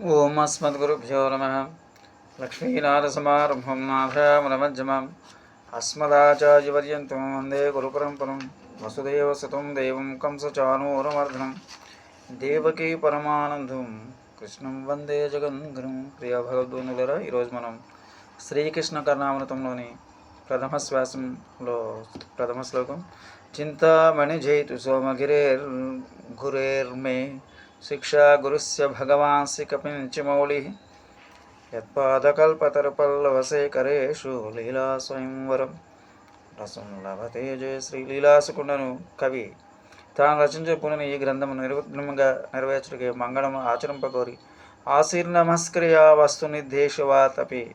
ఓం అస్మద్గురుభ్యో నమ. లక్ష్మీనాథసమారంభం నాథామనమజ్జమాం అస్మదాచార్యపర్యంతం వందే గురుపరంపరం. వసుదేవసుతం దేవం కంసచానూరమర్ధనం దేవకీ పరమానందం. కృష్ణం వందే జగన్గురం ప్రియ భగవద్వనులరా ఈరోజు మనం శ్రీకృష్ణ కర్ణామృతంలోని ప్రథమ శ్వాసంలో ప్రథమ శ్లోకం. చింతామణి జైతు సోమగిరేర్ గురేర్మే శిక్షా గురుస్య భగవాన్సి కపించిమౌళి యత్పాదకల్పతరుపల్లవశేఖరేషు లీలా స్వయంవరం రసం లభతే జయ శ్రీ లీలాసుకుండను. కవి తాను రచించకున్న ఈ గ్రంథము నిర్విఘ్నముగా నెరవేర్చుడికి మంగళము ఆచరింపకోరి. ఆశీర్నమస్క్రియ వస్తు తపి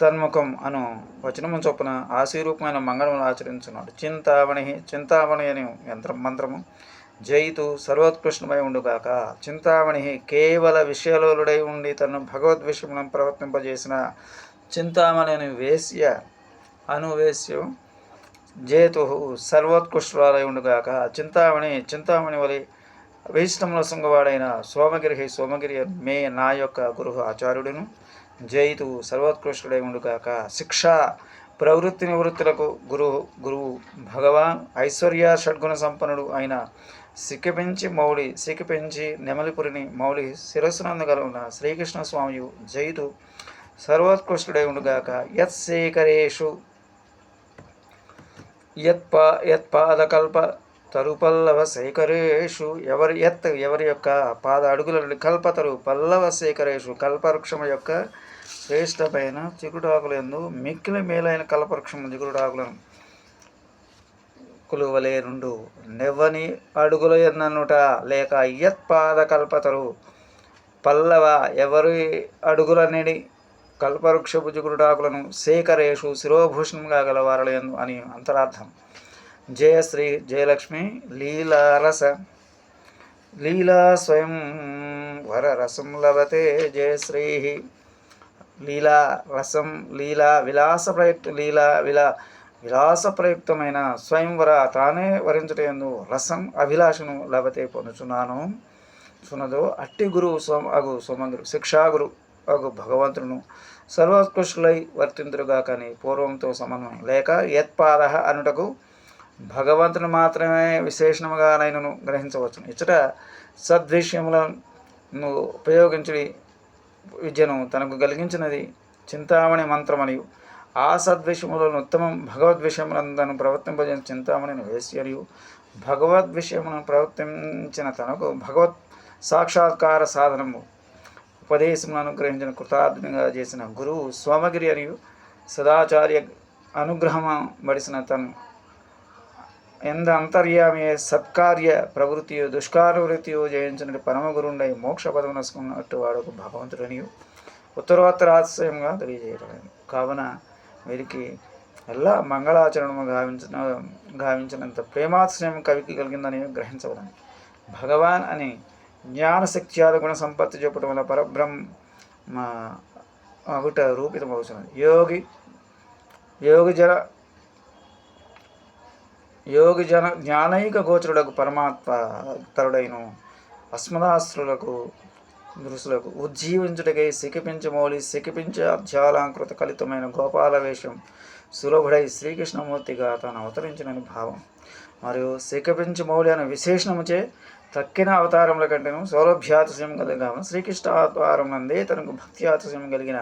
తన్ముఖం అను వచనము చొప్పున ఆశీరూపమైన మంగళములు ఆచరించున్నాడు చింతామణి చింతామణి అని యంత్రం మంత్రము. జయితు సర్వోత్కృష్టమై ఉండుగాక. చింతామణి కేవల విషయలోలుడై ఉండి తను భగవద్విషయములను ప్రవర్తింపజేసిన చింతామణి అని వేశ్య అనువేశ్యం జేతు సర్వోత్కృష్టురాలై ఉండుగాక. చింతామణి చింతామణి వలి వైష్ణవుల శృంగవాడైన సోమగిరి సోమగిరి మే నా యొక్క గురు ఆచార్యుడును. జయితు సర్వోత్కృష్టుడై ఉండుగాక. శిక్ష ప్రవృత్తి నివృత్తులకు గురు గురువు భగవాన్ ఐశ్వర్య షడ్గుణ సంపన్నుడు అయిన సిక్కిపెంచి మౌళి సిక్కిపెంచి నెమలిపురిని మౌళి శిరస్సునందుగలుగున శ్రీకృష్ణ స్వామి జైతు సర్వోత్కృష్టుడై ఉండుగాక యత్సేకరేషు యత్ప యత్పాదకల్ప తరుపల్లవ శేఖరేషు ఎవరి ఎత్ ఎవరి యొక్క పాద అడుగుల కల్పతరు పల్లవ శేఖరేషు కల్పవృక్షం యొక్క శ్రేష్టమైన చిగుడాకులందు మిక్కిలి మేలైన కల్పవృక్షం చిగుడాకులను కులువలే రెండు నెవ్వని అడుగుల ఎన్ననుట లేక యత్పాద కల్పతరు పల్లవ ఎవరి అడుగుల నిడి కల్పవృక్షపు జిగురుడాకులను సేకరేషు శిరోభూషణంగా గలవారలేను అని అంతరార్థం. జయశ్రీ జయలక్ష్మి లీలారస లీలా స్వయం వరరసం లభతే జయశ్రీ. లీలా రసం లీలా విలాస ప్రయత్ లీలా విలా విలాస ప్రయుక్తమైన స్వయంవర తానే వరించటందు రసం అభిలాషను లభతే పొందుచున్నాను. సునదో అట్టి గురువు సోమ అగు సోమగురు శిక్షాగురు అగు భగవంతుడును సర్వోత్కృష్టులై వర్తింతురుగా కానీ పూర్వంతో సమన్వయం లేక యత్పాద అనుటకు భగవంతుని మాత్రమే విశేషముగా నేను గ్రహించవచ్చును. ఇచ్చట సద్విషయములను ఉపయోగించి విద్యను తనకు కలిగించినది చింతామణి మంత్రమనియు. ఆ సద్విషయములను ఉత్తమం భగవద్విషయములందను ప్రవర్తింపజేసిన చింతామణిని వేశ్యరియు భగవద్విషయములను ప్రవర్తించిన తనకు భగవత్ సాక్షాత్కార సాధనము ఉపదేశమును అనుగ్రహించిన కృతార్థంగా చేసిన గురువు సోమగిరి అనియు. సదాచార్య అనుగ్రహం బడిసిన తను ఎంద అంతర్యామే సత్కార్య ప్రవృత్తియు దుష్కారవృత్తియు జయించిన పరమగురుండై మోక్ష పదమునసుకున్నట్టు వాడు భగవంతుడనియు. ఉత్తరోత్తర తెలియజేయడం కావున వీరికి ఎలా మంగళాచరణము గావించిన గావించినంత ప్రేమాశ్రయం కవికి కలిగిందని గ్రహించవలని భగవాన్ అని జ్ఞానశక్త్యాద గుణ సంపత్తి చూపటం వల్ల పరబ్రహ్మ అగుట రూపితమవుతున్నది యోగి యోగి జన యోగి జన జ్ఞానైక గోచరులకు పరమాత్మ తరుడైన అస్మదాస్త్రులకు దృశులకు ఉజ్జీవించుటకై సికిపించ మౌలి అధ్యాలంకృత కలితమైన గోపాల వేషం సులభుడై శ్రీకృష్ణమూర్తిగా తాను అవతరించినని భావం. మరియు సికపించి మౌలి అనే విశేషణముచే తక్కిన అవతారముల కంటేను సౌలభ్యాతిశయం కలిగిన శ్రీకృష్ణ అవతారం నందే తనకు భక్తి ఆతిశయం కలిగిన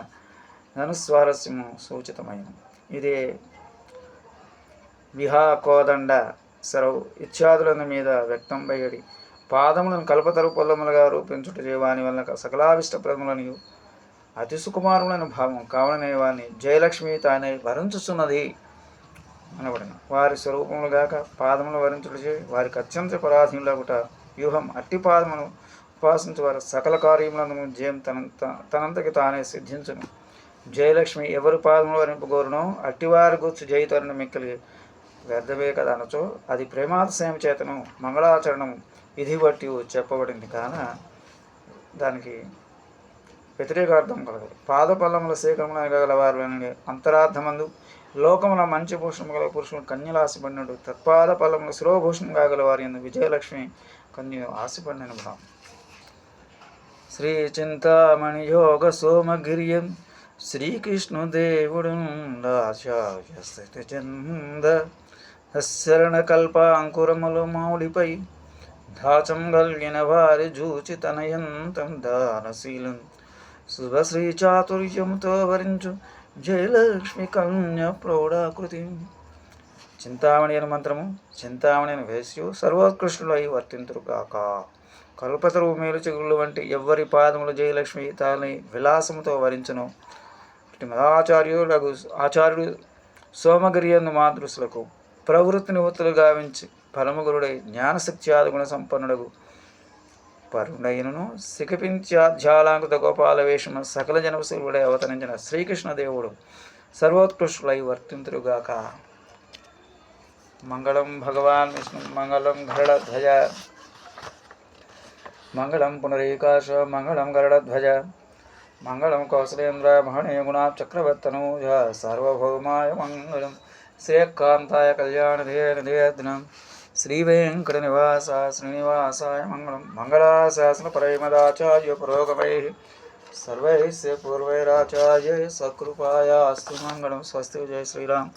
ధనుస్వారస్యము సూచితమైన ఇదే విహా కోదండ సరవు ఇత్యాదుల మీద వ్యక్తం బయడి పాదములను కల్పతరు పొల్లములుగా రూపించుట చేయవాని వలన సకలావిష్టప్రదములను అతి సుకుమారులైన భావం కావలనే వాని జయలక్ష్మి తానే వరించుచున్నది అనబడిన. వారి స్వరూపములు గాక పాదములు వరించుటచే వారికి అత్యంత పరాధీనులగుట వ్యూహం అట్టి పాదమును ఉపాసించు వారి సకల కార్యములను జయం తన తనంతకి తానే సిద్ధించును. జయలక్ష్మి ఎవరి పాదములు వరింపగోరునో అట్టివారి గుర్చి జయితరుని మిక్కలి వ్యర్థమే కదా అనచో అది ప్రేమాతిశయం చేతను మంగళాచరణము విధి బట్టి చెప్పబడింది. కాన దానికి వ్యతిరేకార్థం కలదు. పాదపల్లముల సేకరముల గలవారు అంతరార్థమందు లోకముల మంచి భూషణం గల పురుషుడు కన్యలు ఆశపడినడు తత్పాద పల్లముల శిరోభూషణం కాగల వారి ఎందు విజయలక్ష్మి కన్య ఆశపడిన భావం శ్రీ చింతామణి యోగ సోమగిరియం శ్రీకృష్ణదేవుడు స్థితి చంద శరణ అంకురములు మౌళిపై దాచం గల్గిన వారి జూచి తనయంతం దానశీలం. శుభశ్రీ చాతుర్యంతో వరించు జయలక్ష్మి కన్య ప్రౌఢాకృతి. చింతామణి అని మంత్రము చింతామణి అని వేశ్యు సర్వోత్కృష్ణులై వర్తింతురు కాక కల్పతరువు మేలు చిగుళ్ళు వంటి ఎవ్వరి పాదములు జయలక్ష్మి తాని విలాసముతో వరించను. ఇటు మదాచార్యుడు ఆచార్యుడు సోమగిరియందు మాతృసులకు ప్రవృత్తిని ఒత్తులు గావించి పరమగురుడై జ్ఞానశక్తి ఆదుగుణ సంపన్నుడగు పరుడైనను సికపించాధ్యాలాంకృత గోపాల వేషము సకల జనవశులుడై అవతరించిన శ్రీకృష్ణదేవుడు సర్వోత్కృష్టులై వర్తింతురుగాక. మంగళం భగవాన్ విష్ణు మంగళం గరుడధ్వజ మంగళం పునరీకాశ మంగళం గరుడధ్వజ మంగళం కౌసలేంద్ర మహనీయ గుణా చక్రవర్తనూజ సార్వభౌమాయ మంగళం. శ్రేయకాంతాయ కళ్యాణ ధేయ శ్రీవేంకట నివాస శ్రీనివాసాయ మంగళం మంగళాశాసన పరమదాచార్య పురోగమై సర్వైస్య పూర్వైరాచార్య సకృపాయ అస్తు మంగళం స్వస్తి జయ శ్రీరామ్